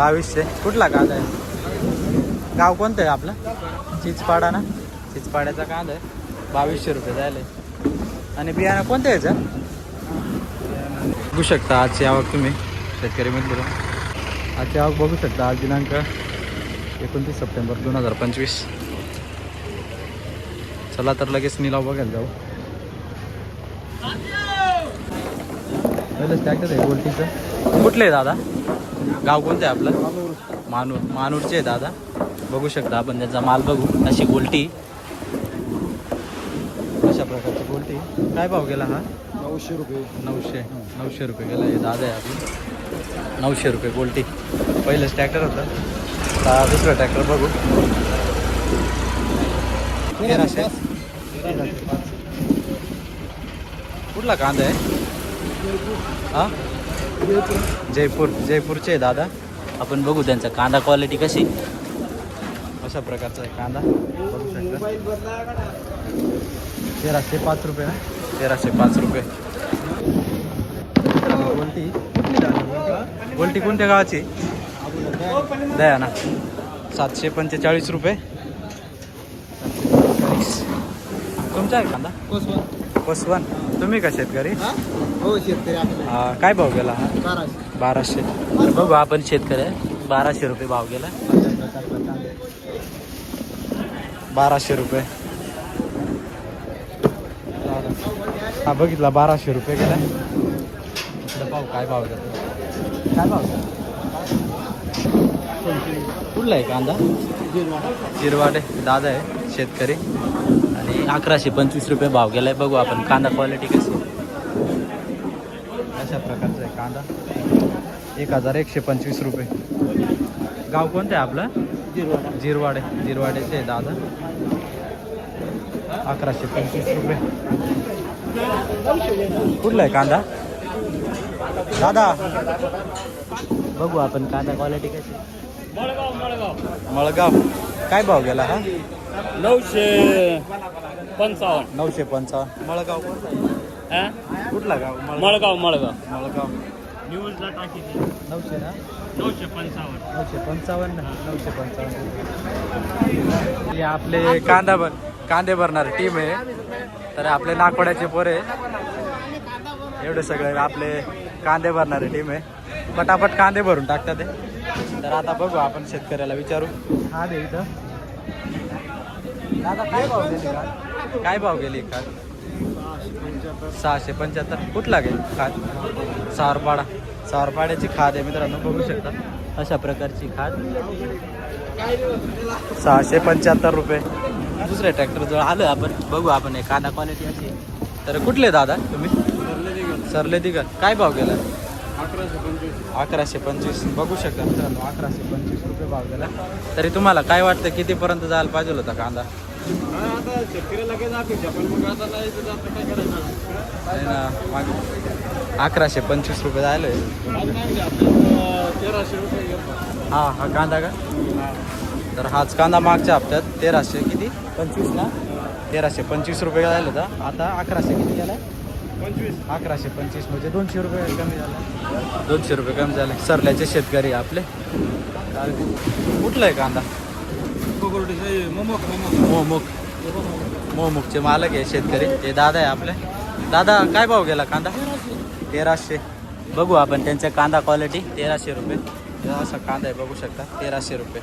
बावीसशे. कुठला कांदा आहे? गाव कोणतं आहे आपलं? चिचपाडा ना? चिचपाड्याचा कांदा आहे. बावीसशे रुपये जायला आणि बियाणं कोणतं आहे सर बघू शकता आजची आवक तुम्ही शेतकरी मंदिर आजची आवक बघू शकता आज दिनांक एकोणतीस सप्टेंबर दोन हजार पंचवीस. चला तर लगेच निलाव बघायला जाऊ. पहिलं स्टॅक्टर आहे गोल्टीचं कुठलं आहे दादा? गाव कोणतं आहे आपलं? मानूर. मानूरचे आहे दादा. बघू शकता आपण त्याचा माल बघू. अशी गोल्टी. अशा प्रकारची गोल्टी. काय भाव गेला हा? नऊशे रुपये. नऊशे. नऊशे रुपये गेला. हे दादा आहे आपली. नऊशे रुपये गोल्टी. पहिलंच ट्रॅक्टर होतं. आता दुसरं ट्रॅक्टर बघू. तेराशे. कुठला कांदा आहे? हा? जयपूर जयपूरचे दादा. आपण बघू त्यांचा कांदा क्वालिटी कशी. अशा प्रकारचा आहे कांदा. बघू शकता. तेराशे पाच रुपये ना. तेराशे पाच रुपये. गोल्टी गोल्टी कोणत्या गावाची दया ना सातशे पंचेचाळीस रुपये. तुमचा आहे कांदा? कोसवन तुम्ही का शेतकरी? हो? शेतकरी हा, काय भाव गेला हा? बाराशे. तर बघू आपण शेतकरी आहे. बाराशे रुपये भाव गेला. बाराशे रुपये. हा बघितला बाराशे रुपये गेला. इकडे पाहू काय भाव गेला. काय भाव गेला? कुठला आहे कांदा? जिरवाडे दादा आहे शेतकरी. अकराशे पंचवीस रुपये भाव गेलाय. बघू आपण कांदा क्वालिटी कशी. अशा प्रकारचा आहे कांदा. एक हजार एकशे पंचवीस रुपये. गाव कोणतं आहे आपलं? जिरवाडा. जिरवाडे जिरवाडेचे आहे दादा. अकराशे पंचवीस रुपये. कुठला आहे कांदा? दादा. बघू आपण कांदा क्वालिटी कशी मळगाव. काय भाव गेला हा? नऊशे पंचावन्न. नऊशे पंचावन्न. मळगाव? हा? कुठला गाव? मळगाव. मळगाव मळगाव. मळगाव. न्यूजला टाकी नऊशे ना? नऊशे पंचावन्न. नऊशे पंचावन्न. नऊशे पंचावन्न. हे आपले कांदा भर कांदे भरणारे टीम आहे. तर आपले नागपड्याचे पोरे एवढे सगळे आपले कांदे भरणारे टीम आहे. पटापट कांदे भरून टाकतात ते तर आता बघू आपण शेतकऱ्याला विचारू. हा दे इथं. दादा काय भाव गेली खात? काय भाव गेली सहाशे पंच्याहत्तर. कुठला गेली खात? सावरपाडा. सावरपाड्याची खाद आहे मित्रांनो बघू शकता. अशा प्रकारची खाद सहाशे पंच्याहत्तर रुपये. दुसऱ्या ट्रॅक्टर जवळ आलं आपण. बघू आपण हे कांदा क्वालिटी अशी. तर कुठले दादा तुम्ही? सरले दिघा काय भाव गेला? अकराशे पंचवीस अकराशे पंचवीस. बघू शकता मित्रांनो अकराशे पंचवीस रुपये भाव गेला. तरी तुम्हाला काय वाटतं कितीपर्यंत जायला पाहिजे होता कांदा? आता पण मग आता नाही तर काय ना मागे अकराशे पंचवीस रुपये झालं आज तेराशे रुपये घेतो हा हा कांदा का? तर हाच कांदा मागच्या हप्त्यात तेराशे किती? पंचवीस ना? तेराशे पंचवीस रुपये झाले होता. आता अकराशे किती गेला पंचवीस अकराशे पंचवीस म्हणजे दोनशे रुपये कमी झाले. दोनशे रुपये कमी झाले. सरल्याचे शेतकरी आपले. कुठला आहे कांदा? मोमोक. मोमोक मोमुख मोमुखचे मालक आहे शेतकरी. ते दादा आहे आपले. दादा काय भाव गेला कांदा? तेराशे. बघू आपण त्यांच्या कांदा क्वालिटी तेराशे रुपये. असा कांदा आहे बघू शकता. तेराशे रुपये.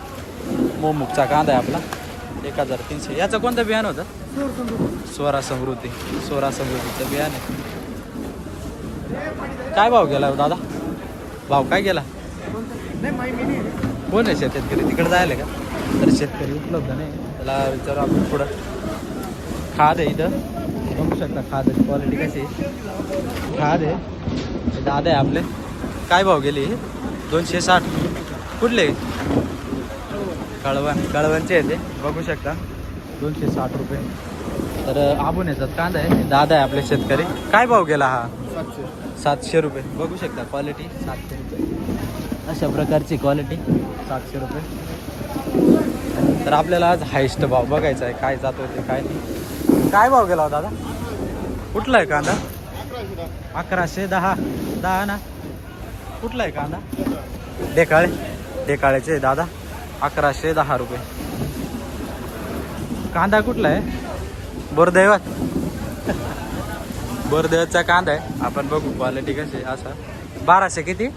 मोमुखचा कांदा आहे आपला. एक हजार तीनशे. याचं कोणतं बियाण होतं? स्वरा समृद्धी. स्वरा समृद्धीचं बियाण आहे. काय भाव गेला हो दादा? भाव काय गेला? कोण आहे शेतकरी? तिकडे जायला का? तर शेतकरी उपलब्ध नाही. त्याला विचारू आपण पुढं खाद आहे इथं. बघू शकता खादाची क्वालिटी कशी आहे. खाद आहे. दादा आहे आपले. काय भाव गेली दोनशे साठ. कुठले? कळवण. कळवणचे आहे ते बघू शकता. दोनशे साठ रुपये. तर आबून याच्यात कांदा आहे. दादा आहे आपले शेतकरी. काय भाव गेला हा? सातशे. सातशे रुपये. बघू शकता. क्वालिटी सातशे रुपये. अशा प्रकारची क्वालिटी सातशे रुपये. तर आपल्याला आज हायस्ट भाव बघायचा आहे काय जातो ते काय नाही. काय भाव गेला होता दादा? कुठला आहे कांदा? अकराशे दहा दहा ना? कुठला आहे कांदा? डेकाळे ढेकाळ्याचे दादा. अकराशे दहा रुपये. कांदा कुठला आहे? बोरदैवत. बोरदैवतचा कांदा आहे. आपण बघू क्वालिटी कशी आहे असा. बाराशे किती?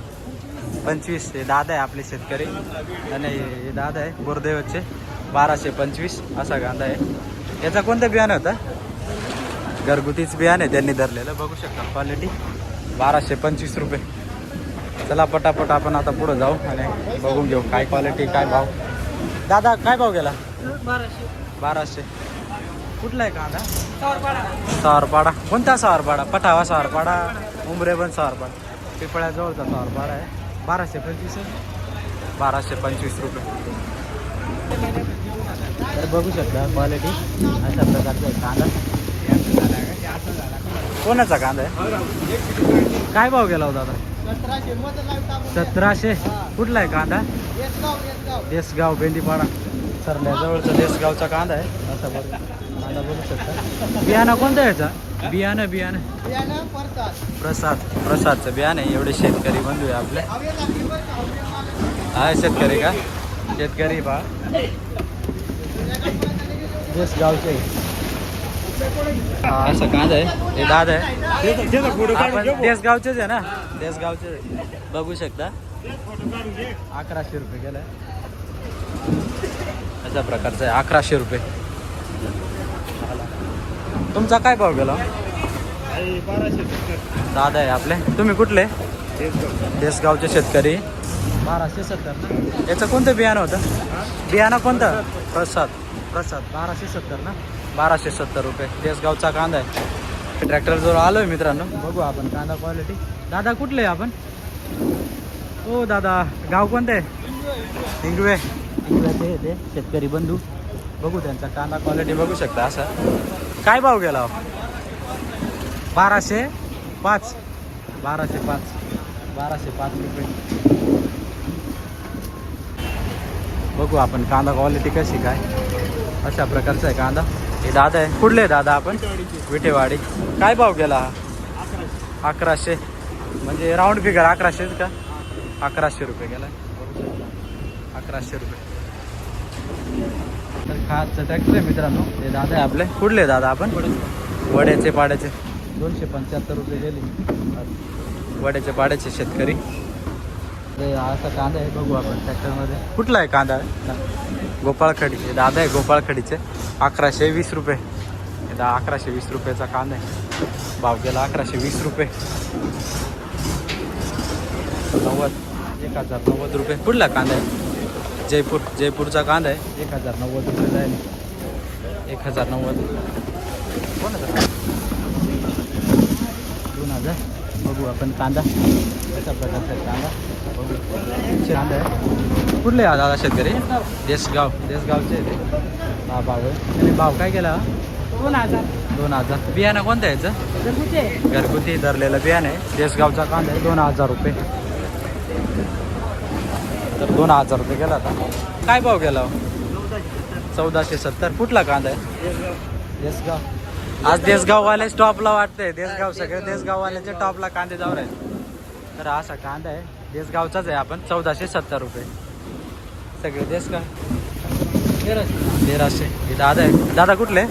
पंचवीस हे दादा आहे आपले शेतकरी. आणि हे दादा आहे बोरदैवतचे बाराशे पंचवीस असा कांदा आहे. याचा कोणतं बियाणं होतं? घरगुतीच बियाणं आहे त्यांनी धरलेलं. बघू शकता क्वालिटी बाराशे पंचवीस रुपये. चला पटापट आपण आता पुढं जाऊ आणि बघून घेऊ काय क्वालिटी काय भाव. दादा काय भाव गेला? बाराशे. कुठला आहे कांदा? सावरपाडा. कोणता सावरपाडा? पठावा सावरपाडा उमरे पण सावरपाडा. पिपळ्याजवळचा सावरपाडा आहे. बाराशे पंचवीस बाराशे पंचवीस रुपये. तर बघू शकता क्वालिटी अशा प्रकारचा आहे कांदा. कोणाचा कांदा आहे? काय भाव गेला होता दादा? सतराशे. कुठला आहे कांदा? देसगाव भेंडीपाडा सरल्याजवळचा देसगावचा कांदा आहे. असा बघ. कांदा बघू शकता. बियाणं कोणतं याचा? बियाणं बियाणं. प्रसाद. प्रसादचं बियाणं आहे. एवढे शेतकरी बंधू आहे आपले. हा शेतकरी का? शेतकरी बा. देसगावचे हा असं कांदा आहे. हे दादा आहे. आपण देसगावचेच आहे ना? देसगावचे. बघू शकता. अकराशे रुपये गेलाय अशा प्रकारचं आहे. अकराशे रुपये. तुमचा काय भाव गेला? दादा आहे आपले. तुम्ही कुठले? देसगावचे शेतकरी. बाराशे सत्तर ना याचं कोणतं बियाणं होतं? बियाणं कोणतं? प्रसाद. प्रसाद. बाराशे सत्तर ना? बाराशे सत्तर रुपये. देसगावचा कांदा आहे. ट्रॅक्टर जवळ आलोय मित्रांनो. बघू आपण कांदा क्वालिटी दादा कुठले आपण? हो दादा गाव कोणतं आहे? हिंगवे. हिंगव्याचे ते शेतकरी बंधू. बघू त्यांचा कांदा क्वालिटी बघू शकता असं. काय भाव गेला? हो? बाराशे पाच. बाराशे पाच. बाराशे पाच रुपये. बघू आपण कांदा क्वालिटी कशी काय? अशा प्रकारचा आहे कांदा. हे दादा आहे. कुठले दादा आपण? विटेवाडी. काय भाव गेला? अकराशे. म्हणजे राऊंड फिगर अकराशेच का? अकराशे रुपये गेला. अकराशे रुपये. खासचं ट्रॅक्टर आहे मित्रांनो. हे दादा आहे. आपले? कुठले दादा आपण? वड्याचे पाड्याचे. दोनशे पंच्याहत्तर रुपये गेले. वड्याचे पाड्याचे शेतकरी. ते असा कांदा आहे बघू आपण ट्रॅक्टरमध्ये कुठला आहे कांदा? गोपाळखडी हे दादा आहे गोपाळखडीचे. अकराशे वीस रुपये. हे दा अकराशे वीस रुपयाचा कांदा आहे. भाव गेला अकराशे वीस रुपये. नव्वद. एक हजार नव्वद रुपये. कुठला कांदा आहे? जयपूर जयपूरचा कांदा आहे. एक हजार नव्वद रुपये जाईल. एक हजार नव्वद. कोणाचा दोन हजार. बघू आपण कांदा. कशा प्रकारचा आहे कांदा? बघू. कांदा आहे. कुठले आहे दादा शेतकरी? देसगाव. देसगावचे आहे ते. हा भाव आहे. भाव काय केला? दोन हजार. दोन हजार. बियाणं कोणतं आहे याचं? घरगुती धरलेलं बियाणं आहे. देसगावचा कांदा आहे. दोन हजार रुपये. तर दोन हजार रुपये गेला आता काय भाव गेला? चौदाशे सत्तर. कुठला कांदा आहे? देसगाव. आज देसगाववाले टॉपला वाटतंय. देसगाव सगळे देसगाववाल्याचे टॉपला कांदे जाऊ आहेत. तर असा कांदा आहे. देसगावचाच आहे आपण. चौदाशे सत्तर रुपये. सगळे देसगाव तेराशे. हे दादा आहे दादा कुठले?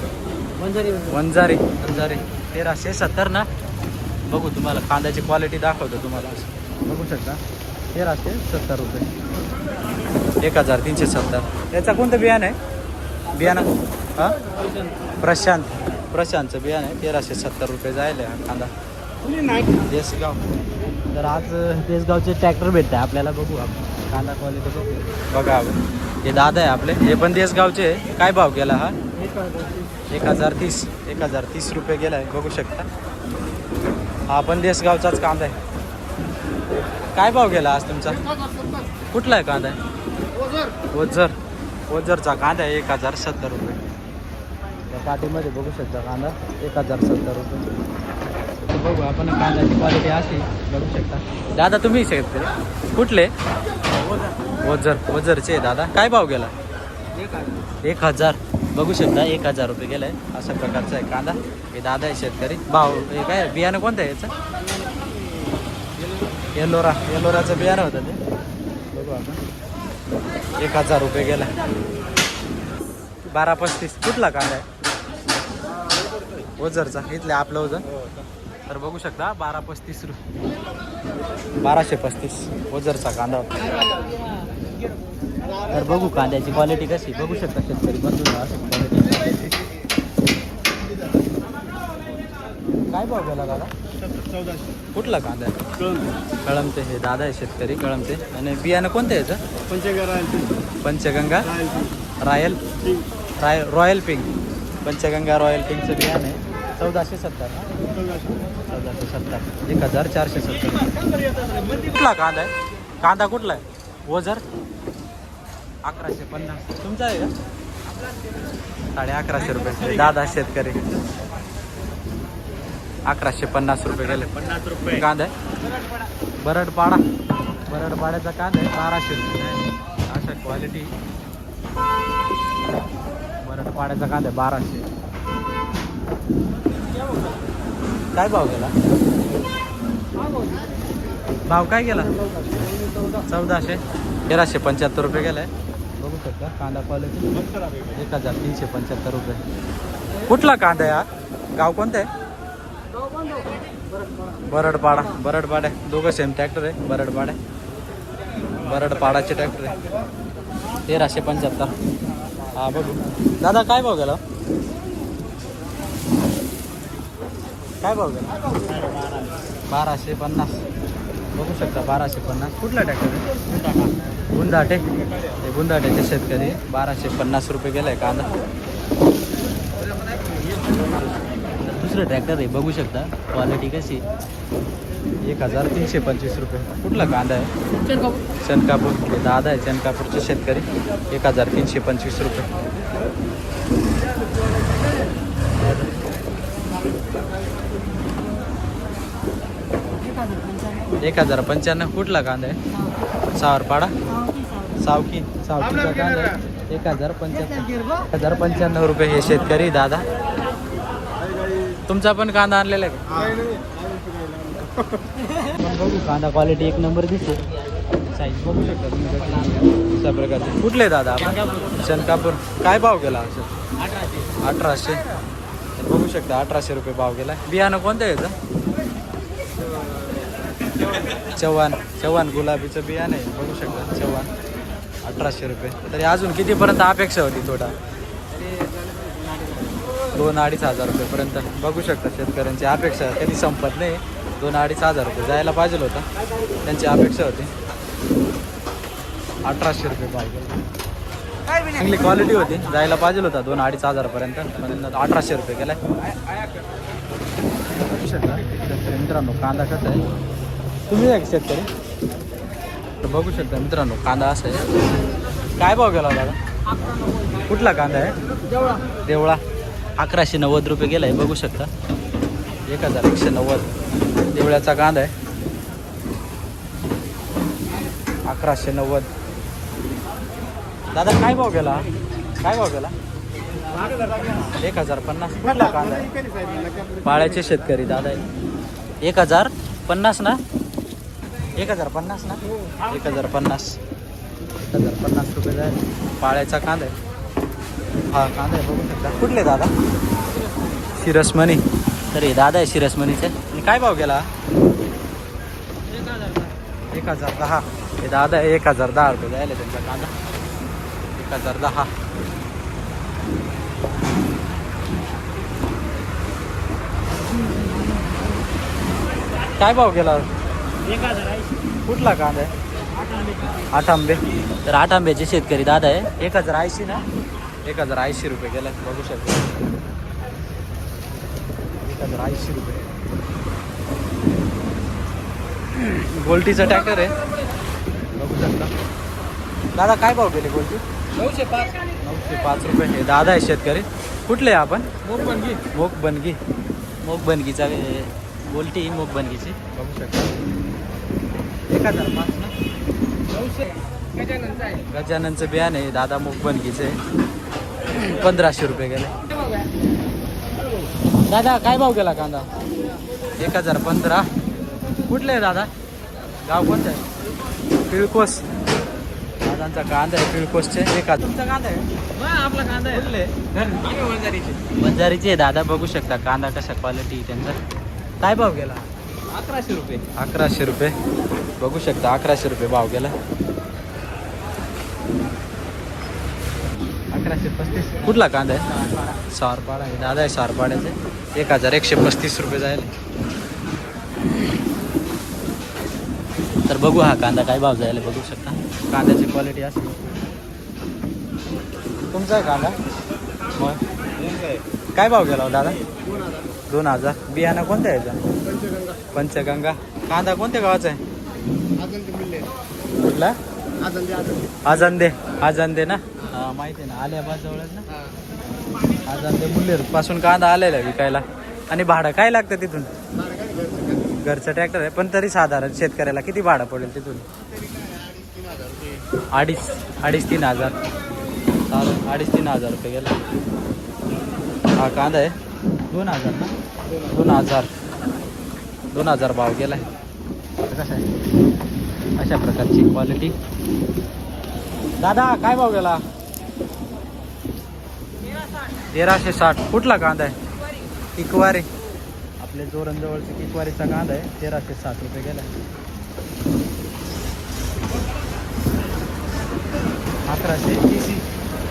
वंजारी वंजारी. तेराशे सत्तर ना? बघू तुम्हाला कांद्याची क्वालिटी दाखवतो तुम्हाला. असं बघू शकता. तेराशे सत्तर रुपये. एक हजार तीनशे सत्तर. याचा कोणतं बियाणं आहे? बियाणं. हां? प्रशांत. प्रशांतचं बियाणं आहे तेराशे सत्तर रुपये जायला हा कांदा. देसगाव. तर आज देसगावचे ट्रॅक्टर भेटते आपल्याला बघू आपण. कांदा क्वालिटी बघू. बघा हे दादा आहे आपले. हे पण देसगावचे आहे. काय भाव गेला हा? एक हजार तीस. एक हजार तीस रुपये गेला आहे. बघू शकता. हा पण देसगावचाच कांदा आहे. काय भाव गेला आज तुमचा? कुठला आहे कांदा? ओझर ओझरचा कांदा आहे एक हजार सत्तर रुपये. त्या पाठीमध्ये बघू शकता कांदा एक हजार सत्तर रुपये. बघू आपण कांद्याची क्वालिटी अशी बघू शकता. दादा तुम्ही शेतकरी कुठले? ओझर ओझरचे दादा. काय भाव गेला? एक हजार. बघू शकता एक हजार रुपये गेलाय. अशा प्रकारचा आहे कांदा. हे दादा आहे शेतकरी. भाव हे काय बियाणं कोणतं आहे याचं? येलोरा येलोराचं बियाणं होतं ते. बघू आपण. एक हजार रुपये गेला. बारा पस्तीस. कुठला कांदा आहे? ओझरचा. इथले आपलं ओझर. तर बघू शकता बारा पस्तीस रु बाराशे पस्तीस ओझरचा कांदा होता. तर बघू कांद्याची क्वालिटी कशी. बघू शकता शेतकरी बंधूंना क्वालिटी काय भाव गेला दादा? कुठला कांदा आहे? कळमते हे दादा आहे शेतकरी कळमते आणि बियाणं कोणतं आहे याचं? पंचगंगा रॉयल राय रॉयल पिंक. पंचगंगा रॉयल पिंकचं बियाणं आहे. चौदाशे सत्तर ना चौदाशे. सत्तर. एक हजार चारशे सत्तर. कुठला कांदा आहे? कांदा कुठला आहे? ओझर? अकराशे पन्नास. तुमचा आहे का? साडे अकराशे रुपये. दादा शेतकरी. अकराशे पन्नास रुपये गेले. पन्नास रुपये. कांदा? आहे बरडपाडा. बरडपाड्याचा कांदा आहे बाराशे रुपये. अशा क्वालिटी बरडपाड्याचा कांदा आहे बाराशे. काय भाव गेला? भाव काय गेला? चौदाशे. तेराशे पंच्याहत्तर रुपये गेलाय बघू शकता कांदा क्वालिटी एक हजार तीनशे पंच्याहत्तर रुपये. कुठला कांदा आहे हा? गाव कोणतं आहे? बरडपाडा बरडपाडा. दोघं सेम ट्रॅक्टर आहे बरडपाडा. बरडपाडाचे ट्रॅक्टर आहे. तेराशे पंच्याहत्तर. हा बघू. दादा काय भाव गेला? काय भाव गेला? बाराशे पन्नास. बघू शकता बाराशे पन्नास. कुठला ट्रॅक्टर आहे? गुंदाटे. हे शेतकरी. बाराशे पन्नास रुपये गेलाय कांदा. दुसरं ट्रॅक्टर आहे बघू शकता. क्वालिटी कशी एक हजार तीनशे पंचवीस रुपये. कुठला कांदा आहे? चनकापूर हे दादा आहे चनकापूरचे शेतकरी. एक हजार तीनशे पंचवीस रुपये. एक हजार पंच्याण्णव. कुठला कांदा आहे? सावरपाडा? सावकी. सावकीचा कांदा आहे. एक हजार पंच्याहत्तर एक हजार पंच्याण्णव रुपये हे शेतकरी दादा. तुमचा पण कांदा आणलेला आहे का? पण बघू कांदा क्वालिटी एक नंबर दिसते. साईज बघू शकता तुम्ही कशी अशा प्रकारचे. कुठले दादा? आपण शनकापूर काय भाव गेला असं अठराशे. बघू शकता अठराशे रुपये भाव गेला. बियाणं कोणतं आहे याचं? चव्हाण. चव्हाण गुलाबीचं बियाणं आहे. बघू शकता चव्हाण. अठराशे रुपये. तरी अजून कितीपर्यंत अपेक्षा होती थोडा दोन अडीच हजार रुपयेपर्यंत बघू शकता शेतकऱ्यांची अपेक्षा कधी संपत नाही. दोन अडीच हजार रुपये जायला पाहिजे होतं. त्यांची अपेक्षा होती. अठराशे रुपये पाहिजे चांगली क्वालिटी होती. जायला पाहिजे होता. दोन अडीच हजारपर्यंत पण अठराशे रुपये गेला बघू शकता. शेतकरी मित्रांनो कांदा कसा आहे? तुम्ही आहे का शेतकरी? तर बघू शकता मित्रांनो कांदा असा आहे. काय भाव गेला दादा कुठला कांदा आहे? देवळा. अकराशे नव्वद रुपये गेलाय बघू शकता. एक हजार एकशे नव्वद. देवळ्याचा कांदा आहे. अकराशे नव्वद. दादा काय भाव गेला? काय भाव गेला? एक हजार पन्नास कुठला कांदा आहे? पाळ्याचे शेतकरी दादा आहे. एक हजार पन्नास ना? एक हजार पन्नास ना? एक हजार पन्नास एक हजार पन्नास रुपये पाळ्याचा कांदा आहे. हा कांदा आहे बघू शकता. कुठले दादा? शिरसमणी. तर हे दादा आहे शिरसमणीचे. आणि काय भाव गेला? एक हजार दहा. हे दादा आहे एक हजार दहा रुपये जायला त्यांचा कांदा. एक हजार दहा. काय भाव गेला? कुठला कांदा आहे? आठ आंबे. तर आठ आंब्याचे शेतकरी दादा आहे. एक हजार ऐंशी ना? एक हजार ऐंशी रुपये गेला बघू शकता. एक हजार ऐंशी रुपये. गोल्टीचा ट्रॅक्टर आहे. बघू शकता. दादा काय भाव गेले गोल्टी? नऊशे पाच. नऊशे पाच रुपये हे. दादा आहे शेतकरी. कुठले आपण? मोग बनगी मोग बनगी मोग बनगीचा हे गोल्टी मोग बनगीची बघू शकता. एक हजार पाच ना? नऊशे. गजाननचा बियाण आहे. दादा मोग बनगीचे आहे. पंधराशे रुपये गेले. दादा काय भाव गेला कांदा? एक हजार पंधरा. कुठले आहे दादा? गाव कोणतं आहे? पिळकोस दादांचा कांदा आहे पिळकोसचे एक हजार. तुमचा कांदा आहे? आपला कांदा आहे. बंजारीचे दादा बघू शकता कांदा कशा क्वालिटी त्यांचा. काय भाव गेला? अकराशे रुपये. अकराशे रुपये. बघू शकता अकराशे रुपये भाव गेला. अकराशे पस्तीस. कुठला कांदा आहे? सारपाडा आहे. दादा आहे सारपाड्याचे. एक हजार एकशे पस्तीस रुपये जायला तर बघू हा कांदा काय भाव जायला बघू शकता. कांद्याची क्वालिटी असेल तुमचा आहे कांदा? मग? काय भाव गेला हो दादा? दोन हजार. बियाणं कोणत्या यायचा पंचगंगा. कांदा कोणत्या गावाचा आहे? कुठला? आजांदे. आजांदे ना? हा माहिती आहे ना आल्याबाद जवळच ना. आजांदे मुल्लेरपासून कांदा आलेला आहे विकायला. आणि भाडं काय लागतं तिथून? घरचं ट्रॅक्टर आहे पण तरी साधारण शेतकऱ्याला किती भाडं पडेल तिथून? अडीच अडीच तीन हजार. चालेल अडीच तीन हजार रुपये गेला. हा कांदा आहे. दोन हजार ना? दोन हजार. दोन हजार भाव गेलाय. कसं आहे? अशा प्रकारची क्वालिटी दादा काय भाव गेला? तेराशे साठ. कुठला कांदा आहे? किकवारी. आपल्या जोरणजवळचा किकवारीचा कांदा आहे. तेराशे साठ रुपये गेला. अकराशे तीस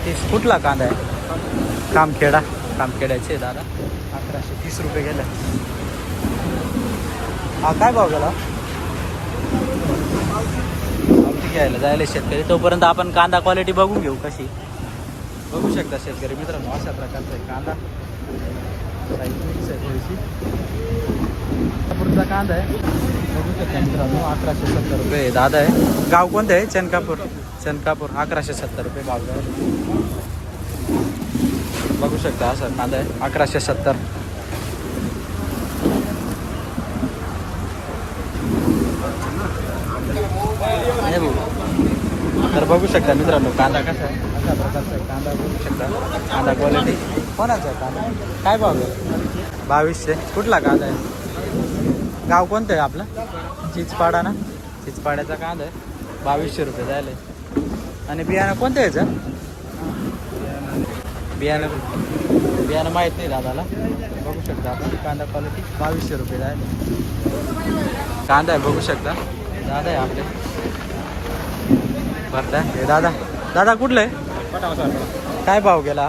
तीस. कुठला कांदा आहे? कामखेडा. कामखेड्याचे दादा. अकराशे तीस रुपये गेला. हा काय भाव गेला? घ्यायला जायला शेतकरी. तोपर्यंत आपण कांदा क्वालिटी बघून घेऊ कशी. बघू शकता शेतकरी मित्रांनो अशा प्रकारचा आहे कांदा. Size आहे थोडीशी. पुढचा कांदा आहे. बघू शकता मित्रांनो अकराशे सत्तर रुपये दादा आहे. गाव कोणतं आहे? चनकापूर. चनकापूर अकराशे सत्तर रुपये भाव. बघू शकता असा कांदा आहे. अकराशे सत्तर आहे भाऊ. तर बघू शकता मित्रांनो कांदा कसा आहे? अशा प्रकारचा आहे. कांदा बघू शकता. कांदा क्वालिटी कोणाचा आहे कांदा? काय भाव आहे? बावीसशे. कुठला कांदा आहे? गाव कोणतं आहे आपलं? चिचपाडा ना? चिचपाड्याचा कांदा आहे. बावीसशे रुपये जायला आणि बियाणं कोणतं यायचं बियाणं. बियाणं माहीत नाही दादाला. बघू शकता आपण. कांदा क्वालिटी बावीसशे रुपये जायला कांदा आहे बघू शकता. दादा आहे आपले. भरता हे दादा. दादा कुठलं आहे? काय भाव गेला?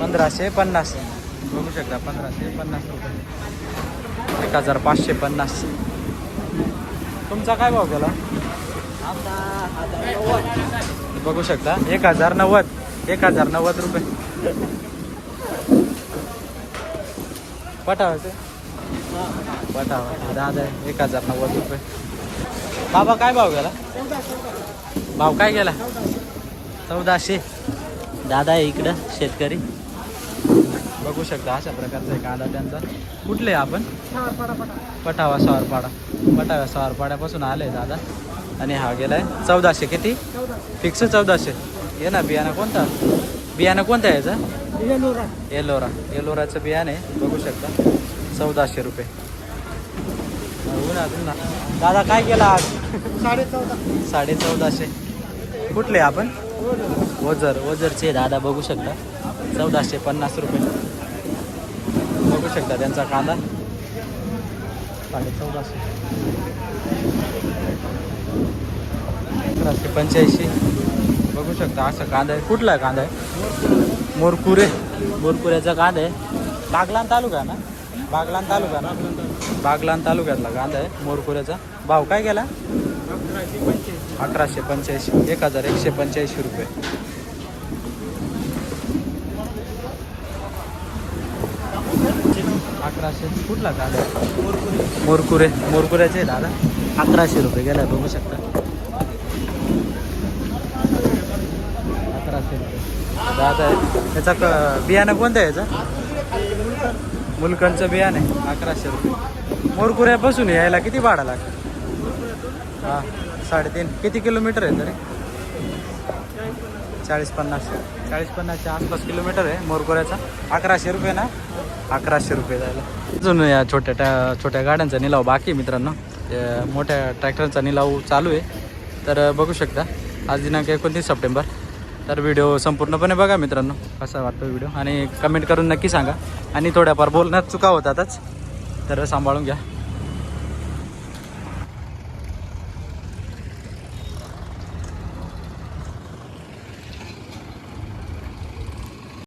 पंधराशे पन्नास. बघू शकता पंधराशे पन्नास रुपये. एक हजार पाचशे पन्नास. तुमचा काय भाव गेला? बघू शकता. एक हजार नव्वद. एक हजार नव्वद रुपये. पटावाचे पटावा दादा एक हजार नव्वद रुपये. बाबा काय भाव गेला? भाव काय गेला? चौदाशे. दादा आहे इकडं शेतकरी. बघू शकता अशा प्रकारचा आहे कांदा त्यांचा. कुठले आपण? पटावा सवारपाडा. पटावा सवारपाड्यापासून आले दादा. आणि हा गेलाय चौदाशे. किती? फिक्स चौदाशे. ये ना बियाणं कोणता? बियाणं कोणतं आहे याचं? एलोरा एलोराचं बियाणे बघू शकता. चौदाशे रुपये. ऊन अजून. ना. दादा काय केला आज? साडे चौदा साडे चौदाशे कुठले आपण? ओझर ओझरचे दादा बघू शकता. चौदाशे पन्नास रुपये. बघू शकता त्यांचा कांदा. साडे चौदाशे अकराशे पंच्याऐंशी. बघू शकता असा कांदा आहे. कुठला कांदा आहे? मोरकुरे. मोरकुऱ्याचा कांदा आहे. बागलान तालुका ना? बागलान तालुका ना? बागलान तालुक्यातला कांदा आहे मोरकुऱ्याचा भाव काय गेला? अठराशे पंच्याऐंशी. एक हजार एकशे पंच्याऐंशी रुपये. अकराशे कुठला कांदा मोरकुरे मोरकुऱ्याचे दादा. अकराशे रुपये गेला बघू शकता. अकराशे रुपये. दादा आहे. त्याचा क- बियाणं कोणतं आहे याचा? मुलकणचं बियाणं आहे. अकराशे रुपये. मोरकुऱ्यापासून यायला किती भाडा लागतं? हां साडेतीन. किती किलोमीटर आहे तरी? चाळीस पन्नास. चाळीस पन्नासच्या आसपास किलोमीटर आहे मोरकुऱ्याचा. अकराशे रुपये ना? अकराशे रुपये जायला. अजून या छोट्या ट्या छोट्या गाड्यांचा निलाव बाकी आहे मित्रांनो. मोठ्या ट्रॅक्टरचा निलाव चालू आहे. तर बघू शकता. आज दिनांक एकोणतीस सप्टेंबर. तर व्हिडिओ संपूर्णपणे बघा मित्रांनो. कसा वाटतो व्हिडिओ? आणि कमेंट करून नक्की सांगा. आणि थोड्याफार बोलण्यात चुका होतातच. तर सांभाळून घ्या.